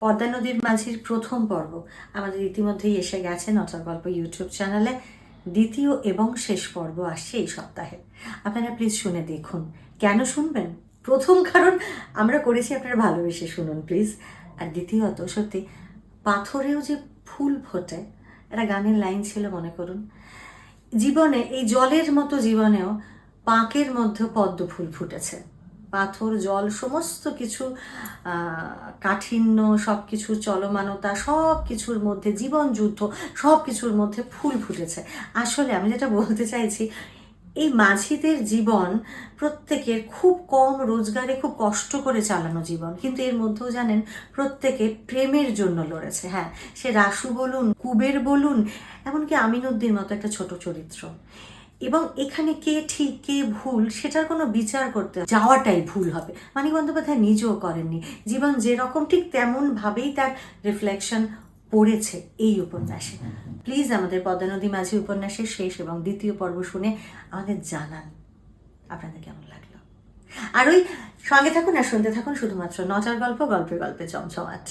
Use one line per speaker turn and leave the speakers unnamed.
পদ্মা নদীর মাঝির প্রথম পর্ব। আমাদের ইতিমধ্যেই এসে গেছে নটার গল্প ইউটিউব চ্যানেলে। দ্বিতীয় এবং শেষ পর্ব আসছে এই সপ্তাহে। আপনারা প্লিজ শুনে দেখুন। কেন শুনবেন? প্রথম কারণ, আমরা করেছি আপনারা ভালোবেসে শুনুন প্লিজ আর দ্বিতীয়ত, সত্যি, পাথরেও যে ফুল ফোটে, একটা গানের লাইন ছিল, মনে করুন। জীবনে, এই জলের মতো জীবনেও পাঁকের মধ্যে পদ্ম ফুল ফুটেছে। পাথর, জল, সমস্ত কিছু কাঠিন্য সব কিছুর চলমানতা সব কিছুর মধ্যে, জীবন যুদ্ধ সব কিছুর মধ্যে ফুল ফুটেছে। আসলে আমি যেটা বলতে চাইছি, এই মাঝিদের জীবন প্রত্যেকের খুব কম রোজগারে খুব কষ্ট করে চালানো জীবন। কিন্তু এর মধ্যেও জানেন, প্রত্যেকে প্রেমের জন্য লড়েছে। হ্যাঁ সে রাসু বলুন, কুবের বলুন, এমনকি আমিনুদ্দিন মতো একটা ছোট চরিত্র। এবং এখানে কে ঠিক, কে ভুল, সেটার কোনো বিচার করতে যাওয়াটাই ভুল হবে। মানিক বন্দ্যোপাধ্যায় নিজেও করেননি। জীবন যেরকম ঠিক তেমন ভাবেই তার রিফ্লেকশন পড়েছে এই উপন্যাসে। প্লিজ আমাদের পদ্মা নদী মাঝি উপন্যাসের শেষ এবং দ্বিতীয় পর্ব শুনে আমাদের জানান আপনাদের কেমন লাগল। আর ওই সঙ্গে থাকুন আর শুনতে থাকুন শুধুমাত্র নটার গল্প, গল্পে গল্পে চমচমাট।